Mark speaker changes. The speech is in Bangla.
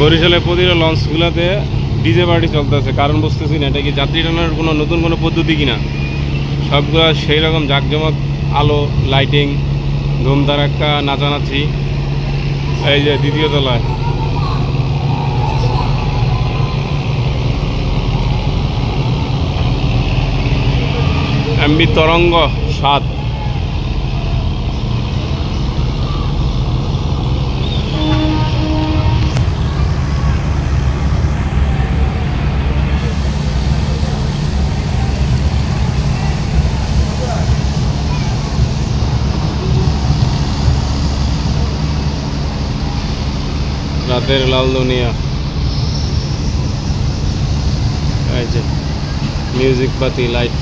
Speaker 1: বরিশালের প্রতিটা লঞ্চগুলোতে ডিজে পার্টি চলতেছে। কারণ বুঝতেছি না, এটা কি যাত্রী টানার কোনো নতুন কোনো পদ্ধতি কিনা? সবগুলো সেই রকম জাঁকজমক, আলো লাইটিং ধুমধারাক্কা নাচানাচি। এই যে দ্বিতীয় তলায়। এমবি তরঙ্গ সাত। রাতের লাল দুনিয়া। এই যে মিউজিক পাতি লাইট